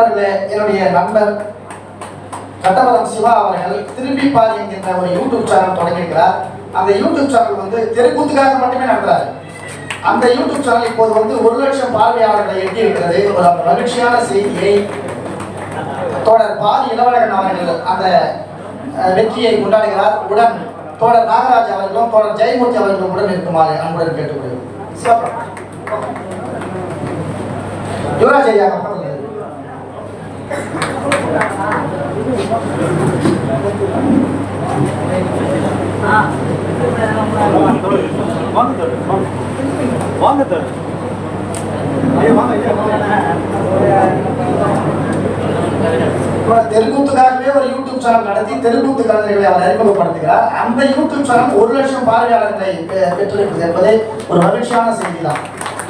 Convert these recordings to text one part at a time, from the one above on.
தோழர்களே என்னுடைய நண்பர் கட்டபலம் சிவா அவர்கள் திரும்பி பாதி என்கின்ற ஒரு யூடியூப் சேனல் தொடங்கியிருக்கிறார். அந்த யூடியூப் சேனல் வந்து தெருக்கூத்துக்காக மட்டுமே நடத்துறாரு. அந்த யூடியூப் சேனல் இப்போது வந்து ஒரு லட்சம் பார்வையாளர்களை எட்டி இருக்கிறது ஒரு மகிழ்ச்சியான செய்தியை தோழர் பாதி இளவழகன் அவர்கள் அந்த வெற்றியை கொண்டாடுகிறார். உடன் தோழர் நாகராஜ் அவர்களும் தோழர் ஜெயமூர்த்தி அவர்களும் உடன் இருக்குமாறு அன்புடன் கேட்டுக்கொள்கிறோம். யுவராஜ் ஐயா வாங்க தரு வாங்க ஒரு யூடியூப் சேனல் நடத்தி தெலுங்குத்து கலைஞர்களை அவர் அறிமுகப்படுத்துகிறார். அந்த யூடியூப் சேனல் ஒரு லட்சம் பார்வையாளர்களை பெ- பெற்றிருப்பது என்பது ஒரு மகிழ்ச்சியான செய்தி தான்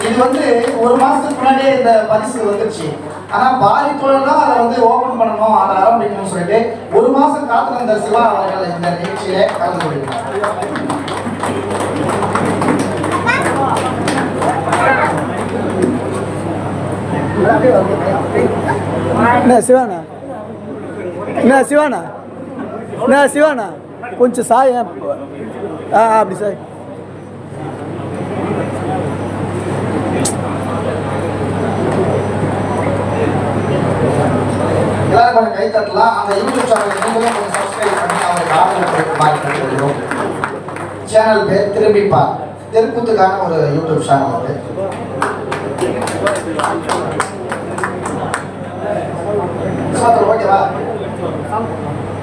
இது வந்து ஒரு மாசத்துக்கு முன்னாடியே இந்த பரிசு வந்துருச்சு. ஆனா பாரி தொழில் அதை வந்து ஓபன் பண்ணணும் அதை ஆரம்பிக்கணும்னு சொல்லிட்டு ஒரு மாசம் காத்திருந்த சிவா அவர்கள் இந்த நிகழ்ச்சியிலே கலந்து கொள்கிறார். என்ன சிவானா? என்ன சிவானா? என்ன சிவானா? கொஞ்சம் சாய் ஆ, அப்படி சாய். எல்லாரும் கை தட்டலாம். அந்த யூடியூப் சேனல் நீங்களும் கொஞ்சம் சப்ஸ்கிரைப் பண்ணி அவருக்கு ஆதரவு கொடுக்குமாறு கேட்டுக்கொள்கிறோம் சேனல் பேர் திரும்பிப்பா பார் ஒரு யூடியூப் சேனல் அது. சுமத்ரா ஓகேவா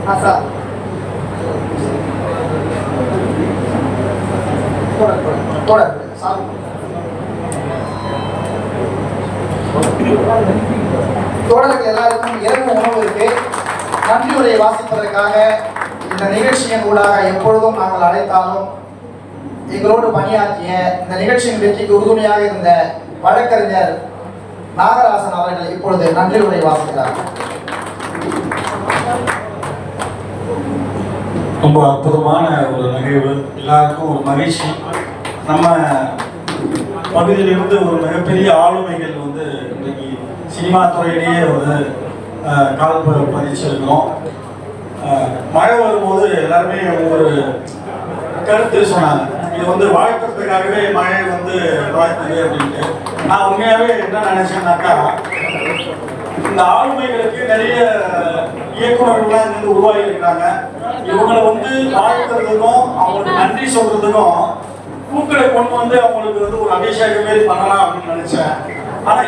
ஆ சார் தொடர் தொடர் தொடர் சார் தோழர்கள் எல்லாருக்கும் இரவு உணவு இருக்கு நன்றி வாசிப்பதற்காக இந்த நிகழ்ச்சியின் ஊடாக எப்பொழுதும் நாங்கள் அழைத்தாலும் எங்களோடு பணியாற்றிய இந்த நிகழ்ச்சியின் வெற்றிக்கு உறுதுணையாக இருந்த வழக்கறிஞர் நாகராசன் அவர்கள் இப்பொழுது நன்றி உரை வாசிக்கிறார். ரொம்ப அற்புதமான ஒரு நிகழ்வு. எல்லாருக்கும் ஒரு மகிழ்ச்சி. நம்ம பகுதியிலிருந்து ஒரு மிகப்பெரிய ஆளுமைகள் வந்து இன்றைக்கு சினிமா துறையிலேயே வந்து அஹ், கால் பதிச்சிருக்கிறோம் மழை வரும்போது எல்லாருமே ஒரு கருத்து சொன்னாங்க. இது வந்து வாழ்க்கிறதுக்காகவே மழை வந்து வாழ்த்துது அப்படின்ட்டு. நான் உண்மையாகவே என்ன நினைச்சேன்னாக்கா இந்த ஆளுமைகளுக்கு நிறைய இயக்குநர்கள்லாம் இருந்து வந்து உருவாகி இருக்கிறாங்க. இவங்களை வந்து வாழ்த்துறதுக்கும் அவங்களுக்கு நன்றி சொல்றதுக்கும் பூக்களை கொண்டு வந்து அவங்களுக்கு வந்து ஒரு அபிஷேகம் மாரி பண்ணலாம் அப்படின்னு நினைச்சேன். ஆனா